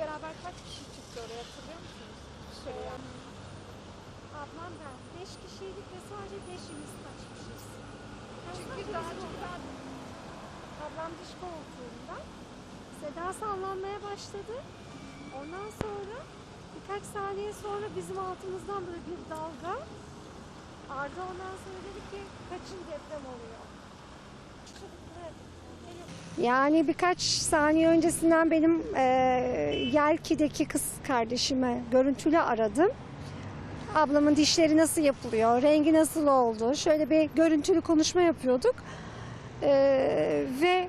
beraber kaç kişi çıktı oraya hatırlıyor musunuz? Dışarıya. Ablam ben. Beş kişiydik ve sadece beşimiz kaçmışız. Çünkü daha çok daha Ablam dış koltuğunda. Seda sallanmaya başladı. Ondan sonra birkaç saniye sonra bizim altımızdan böyle bir dalga. Arda ondan sonra dedi ki kaçın deprem oluyor. Yani birkaç saniye öncesinden benim e, Yelki'deki kız kardeşime görüntülü aradım. Ablamın dişleri nasıl yapılıyor, rengi nasıl oldu, şöyle bir görüntülü konuşma yapıyorduk. E, ve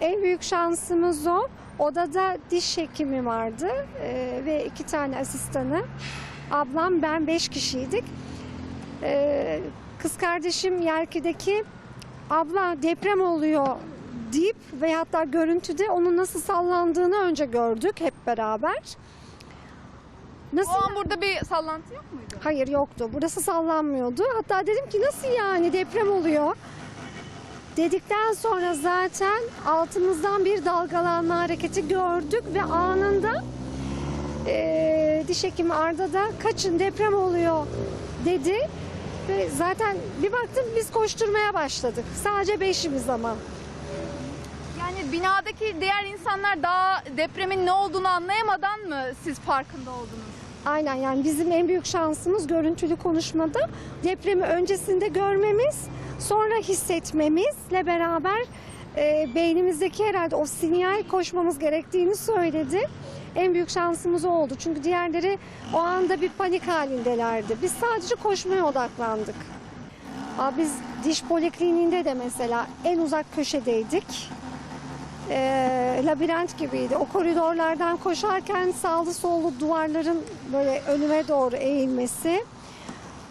en büyük şansımız o. Odada diş hekimi vardı e, ve iki tane asistanı. Ablam ben beş kişiydik. E, kız kardeşim Yelki'deki abla deprem oluyor deyip ve hatta görüntüde onun nasıl sallandığını önce gördük hep beraber. Nasıl? O an burada bir sallantı yok muydu? Hayır yoktu. Burası sallanmıyordu. Hatta dedim ki nasıl yani deprem oluyor? Dedikten sonra zaten altımızdan bir dalgalanma hareketi gördük ve anında eee diş hekimi Arda da kaçın deprem oluyor dedi. Ve zaten bir baktım biz koşturmaya başladık. Sadece beşimiz ama. Binadaki diğer insanlar daha depremin ne olduğunu anlayamadan mı siz farkında oldunuz? Aynen yani bizim en büyük şansımız görüntülü konuşmada depremi öncesinde görmemiz, sonra hissetmemizle beraber e, beynimizdeki herhalde o sinyal koşmamız gerektiğini söyledi. En büyük şansımız oldu. Çünkü diğerleri o anda bir panik halindelerdi. Biz sadece koşmaya odaklandık. Aa, biz diş polikliniğinde de mesela en uzak köşedeydik e, labirent gibiydi. O koridorlardan koşarken sağlı sollu duvarların böyle önüme doğru eğilmesi.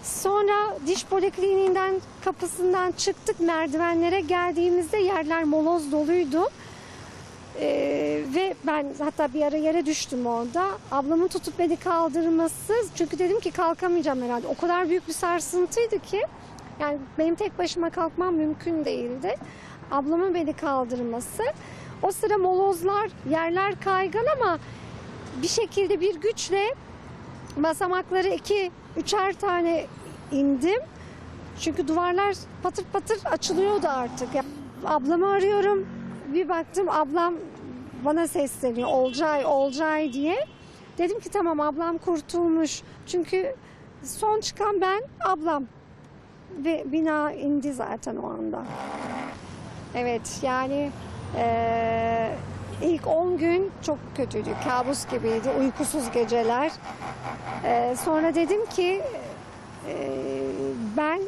Sonra diş polikliniğinden kapısından çıktık merdivenlere geldiğimizde yerler moloz doluydu. Ee, ve ben hatta bir ara yere düştüm orada. Ablamın tutup beni kaldırması çünkü dedim ki kalkamayacağım herhalde. O kadar büyük bir sarsıntıydı ki yani benim tek başıma kalkmam mümkün değildi. Ablamın beni kaldırması. O sıra molozlar, yerler kaygan ama bir şekilde bir güçle basamakları iki, üçer tane indim. Çünkü duvarlar patır patır açılıyordu artık. Ya, ablamı arıyorum. Bir baktım ablam bana sesleniyor. Olcay, Olcay diye. Dedim ki tamam ablam kurtulmuş. Çünkü son çıkan ben, ablam. Ve bina indi zaten o anda. Evet yani eee, ilk 10 gün çok kötüydü. Kabus gibiydi. Uykusuz geceler. Eee, sonra dedim ki eee, ben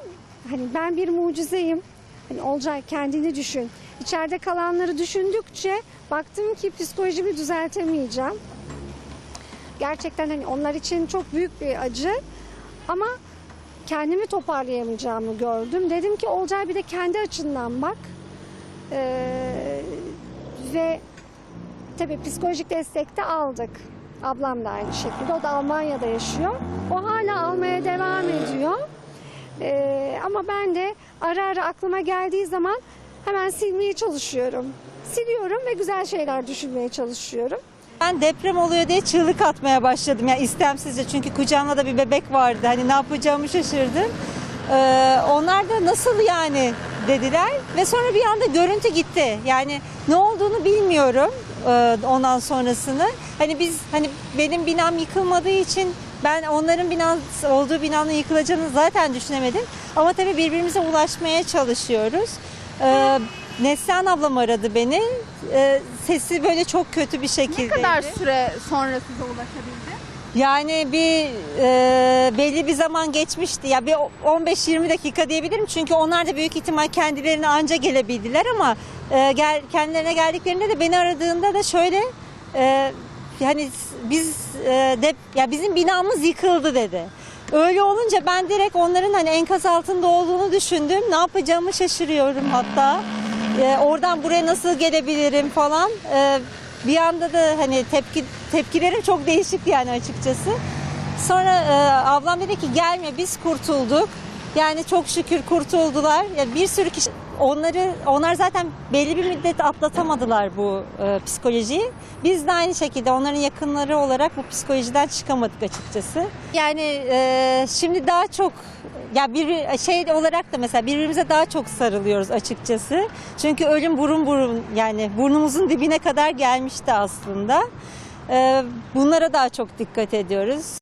hani ben bir mucizeyim. Hani Olcay kendini düşün. İçeride kalanları düşündükçe baktım ki psikolojimi düzeltemeyeceğim. Gerçekten hani onlar için çok büyük bir acı. Ama kendimi toparlayamayacağımı gördüm. Dedim ki Olcay bir de kendi açından bak. Ee, ve tabii psikolojik destek de aldık. Ablam da aynı şekilde. O da Almanya'da yaşıyor. O hala almaya devam ediyor. Ee, ama ben de ara ara aklıma geldiği zaman hemen silmeye çalışıyorum. Siliyorum ve güzel şeyler düşünmeye çalışıyorum. Ben deprem oluyor diye çığlık atmaya başladım. Yani istemsizce çünkü kucağımda da bir bebek vardı. Hani ne yapacağımı şaşırdım. Ee, onlar da nasıl yani dediler ve sonra bir anda görüntü gitti. Yani ne olduğunu bilmiyorum e, ondan sonrasını. Hani biz hani benim binam yıkılmadığı için ben onların binası olduğu binanın yıkılacağını zaten düşünemedim. Ama tabii birbirimize ulaşmaya çalışıyoruz. Ee, Neslihan ablam aradı beni. Ee, sesi böyle çok kötü bir şekilde. Ne kadar süre sonra size ulaşabildi? Yani bir e, belli bir zaman geçmişti. Ya bir 15-20 dakika diyebilirim. Çünkü onlar da büyük ihtimal kendilerine anca gelebildiler ama e, gel, kendilerine geldiklerinde de beni aradığında da şöyle e, yani biz e, de, ya bizim binamız yıkıldı dedi. Öyle olunca ben direkt onların hani enkaz altında olduğunu düşündüm. Ne yapacağımı şaşırıyorum hatta. E, oradan buraya nasıl gelebilirim falan. E, bir anda da hani tepki tepkilerim çok değişik yani açıkçası. Sonra e, ablam dedi ki gelme biz kurtulduk. Yani çok şükür kurtuldular. Ya bir sürü kişi onları onlar zaten belli bir müddet atlatamadılar bu e, psikolojiyi. Biz de aynı şekilde onların yakınları olarak bu psikolojiden çıkamadık açıkçası. Yani e, şimdi daha çok ya bir şey olarak da mesela birbirimize daha çok sarılıyoruz açıkçası. Çünkü ölüm burun burun yani burnumuzun dibine kadar gelmişti aslında. E, bunlara daha çok dikkat ediyoruz.